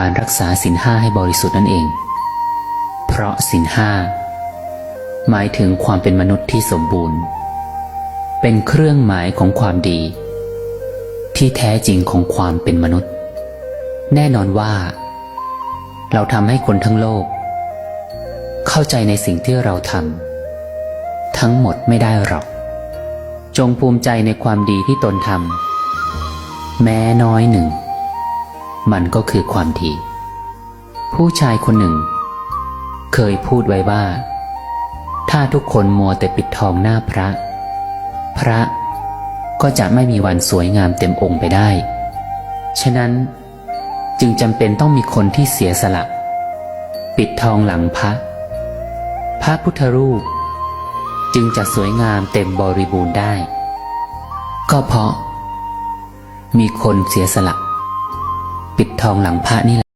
การรักษาศีลห้าให้บริสุทธิ์นั่นเอง เพราะศีลห้าหมายถึงความเป็นมนุษย์ที่สมบูรณ์ เป็นเครื่องหมายของความดี ที่แท้จริงของความเป็นมนุษย์ แน่นอนว่า เราทำให้คนทั้งโลก เข้าใจในสิ่งที่เราทำทั้งหมดไม่ได้หรอก จงภูมิใจในความดีที่ตนทำแม้น้อยหนึ่ง มันก็คือความดีผู้ชายคนหนึ่ง เคยพูดไว้ว่า ถ้าทุกคนมัวแต่ปิดทองหน้าพระ พระก็จะไม่มีวันสวยงามเต็มองค์ไปได้ ฉะนั้นจึงจำเป็นต้องมีคนที่เสียสละ ปิดทองหลังพระ พระพุทธรูป จึงจะสวยงามเต็มบริบูรณ์ได้ ก็เพราะ มีคนเสียสละ ปิดทองหลังพระนี่แหละ